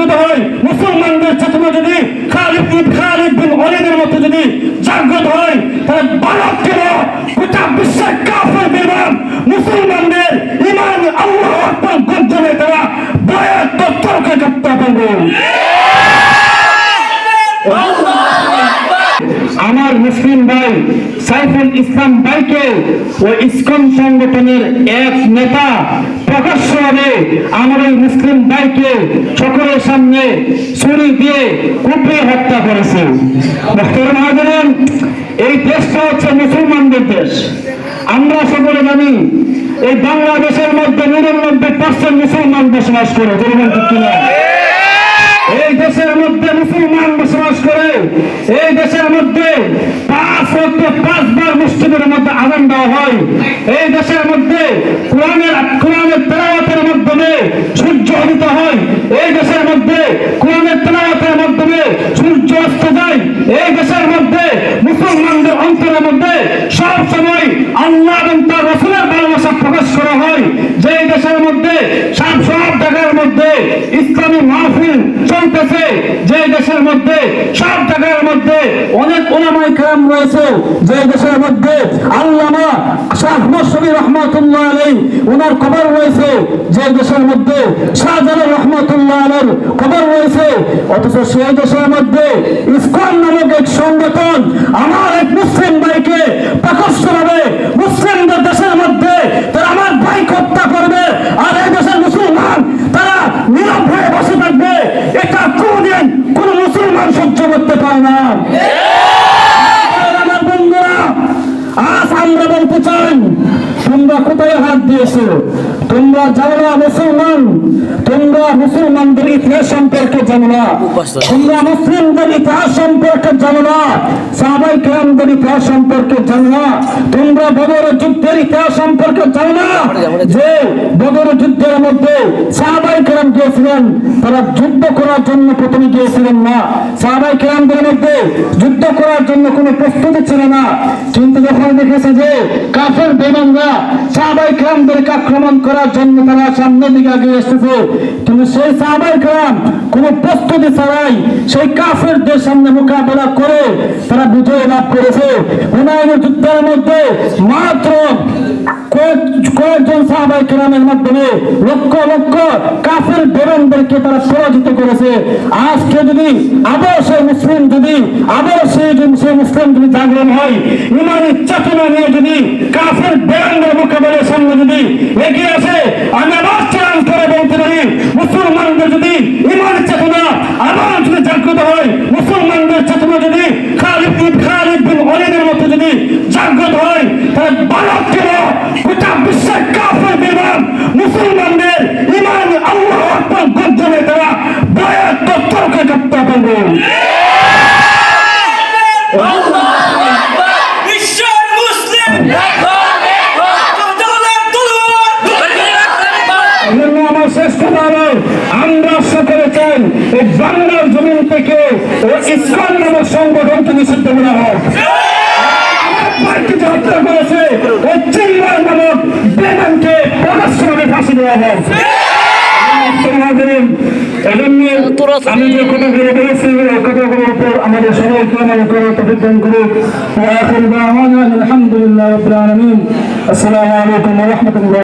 জাগ্রত হয়। মুসলমানদের চেতনা যদি খালিদ বিন অলিদের মতো যদি জাগ্রত হয়, তাহলে বালককে গোটা বিশ্বের কাফের বিমান মুসলমানদের ইমান আল্লাহ আকবার তারা বয়ের তত্ত্বকে করতে করবে আমার মুসলিম ভাই সাইফুল ইসলাম ভাইকে ও ইসকন সংগঠনের এক নেতা প্রকাশ্যভাবে এই মুসলিম ভাইকে সকলের সামনে ছুরি দিয়ে কুপিয়ে হত্যা করেছে এই দেশটা হচ্ছে মুসলমানদের দেশ আমরা সকলে জানি এই বাংলাদেশের মধ্যে নিরানব্বই পার্সেন্ট মুসলমান বসবাস করে? এই দেশের মধ্যে মুসলমান বসবাস করে এই দেশের মধ্যে পাঁচবার মধ্যে দেওয়া হয়। এই দেশের মধ্যে কোরআনের কোরআনের তেলাওয়াতের মাধ্যমে সূর্য উদিত হয়। এই দেশের মধ্যে কোরআনের তেলাওয়াতের মাধ্যমে সূর্য অস্ত যায়। এই দেশের মধ্যে মুসলমানদের অন্তরের মধ্যে সব সময় আল্লাহ এবং তার রসুলের ভালোবাসা প্রকাশ করা হয়। যে দেশের মধ্যে সব সব জায়গার মধ্যে ইসলামী মাহফিল চলতেছে। যে দেশের মধ্যে, সব জায়গার মধ্যে অনেক ওলামাই কেরাম রয়েছে। যে দেশের মধ্যে আল্লামা শাহ ওনার কবর রয়েছে। যে দেশের মধ্যে কবর রয়েছে। অথচ সেই দেশের মধ্যে ইসকন নামক এক সংগঠন আমার এক মুসলিম ভাইকে প্রকষ্টভাবে মুসলিমদের দেশের মধ্যে তারা আমার ভাই হত্যা করবে আর এই দেশের মুসলমান তারা নীরব হয়ে বসে থাকবে এটা কোনদিন কোন মুসলমান সহ্য করতে পারে না আমার বন্ধুরা আজ আমরা বলতে চাই কোথায় হাত দিয়েছ। তোমরা জানো না মুসলমান, তোমরা মুসলমানদের ইতিহাস সম্পর্কে জানো না। তোমরা মুসলিমদের ইতিহাস সম্পর্কে জানো না। সাহাবাই কেরামদের ইতিহাস সম্পর্কে জানো না। তোমরা বদর যুদ্ধের ইতিহাস সম্পর্কে জানো না যে বদর যুদ্ধের মধ্যে কেরাম গিয়েছিলেন, তারা যুদ্ধ করার জন্য প্রথমে গিয়েছিলেন না। সাহাবাই কেরামদের মধ্যে যুদ্ধ করার জন্য কোনো প্রস্তুতি ছিল না। কিন্তু যখন দেখেছে যে কাফের বেগমরা সাহাবাই কেরামদেরকে আক্রমণ করার জন্য তারা সামনের দিকে এগিয়ে এসেছে, কিন্তু সেই সাহাবাই কেরাম কোনো প্রস্তুতি ছাড়াই সেই কাফেরদের সামনে মোকাবেলা করে তারা বিজয় লাভ করেছে। যুদ্ধের মধ্যে মাত্র কয়েকজন সাহাবাই কেরামের মাধ্যমে লক্ষ লক্ষ কাফের তারা পরাজিত করেছে। আজকে যদি সেই মুসলিম যদি আবার মুসলিম যদি জাগরণ হয়, ইমানের চেতনা নিয়ে যদি কাফের বেরনদের মোকাবেলার সামনে যদি এগিয়ে আসে, আমি আবার চ্যালেঞ্জ করে বলতে পারি মুসলমানদের যদি ইমানের চেতনা আবার যদি জাগ্রত হয় মুসলমানদের চেতনা যদি খালিদ বিন খালিদ বিন অলিদের মতো যদি জাগ্রত হয় তাহলে বালককে গোটা বিশ্বের কাফের বিমান মুসলমানদের ইমান আল্লাহ আকবার গর্জনে তারা বয়ের তত্ত্বকে হত্যা করবে বিশ্বের মুসলিম দলের তলোয়ার এজন্য আমার সকলে চাই এই বাংলার জমিন থেকে ইসলাম নামক সংগঠনকে নিষিদ্ধ করা হোক। পার্টিকে হত্যা করেছে ওই চিল্লার নামক বেগমকে প্রকাশ্যভাবে ফাঁসি দেওয়া হোক। এজন্য আমি যে কথাগুলো বলেছি ওই কথাগুলোর উপর আমাদের সবাইকে আমার করার তফিদান করুক আলহামদুলিল্লাহ আসসালামু আলাইকুম রহমতুল্লাহ